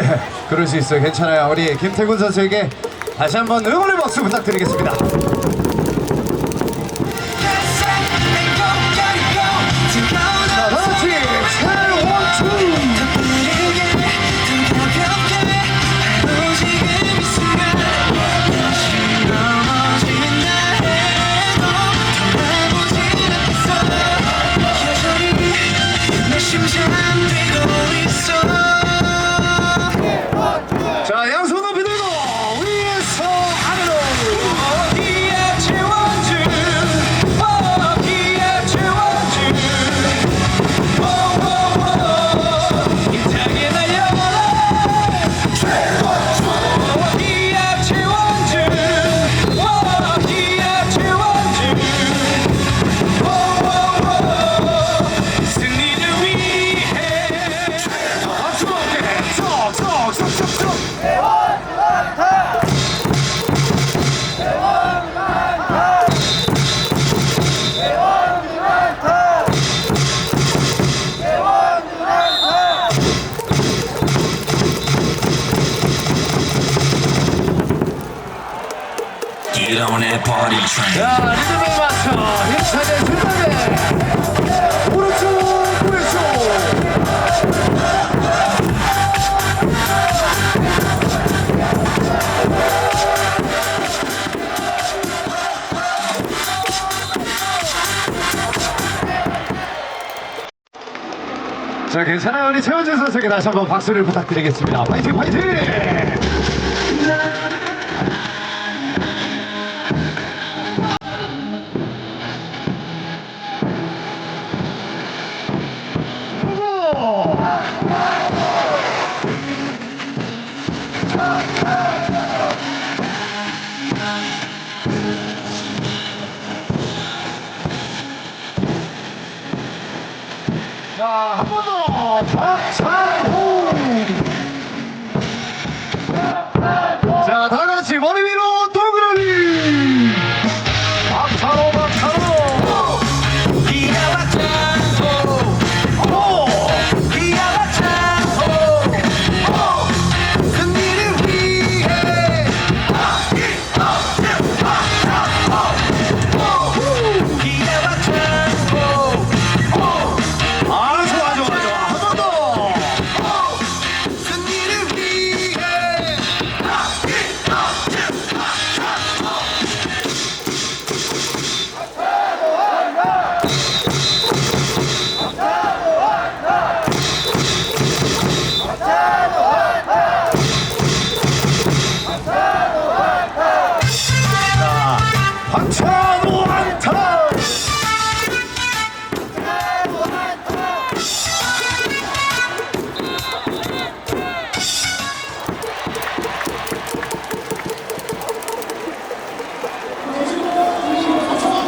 그럴 수 있어요. 괜찮아요. 우리 김태군 선수에게 다시 한번 응원의 박수 부탁드리겠습니다. 심장 Get on that party train. 왼쪽. 자, 괜찮아요. 우리 최원준 선수에게 다시 한번 박수를 부탁드리겠습니다. 파이팅, 파이팅! 자, 한 번 더! 박찬호!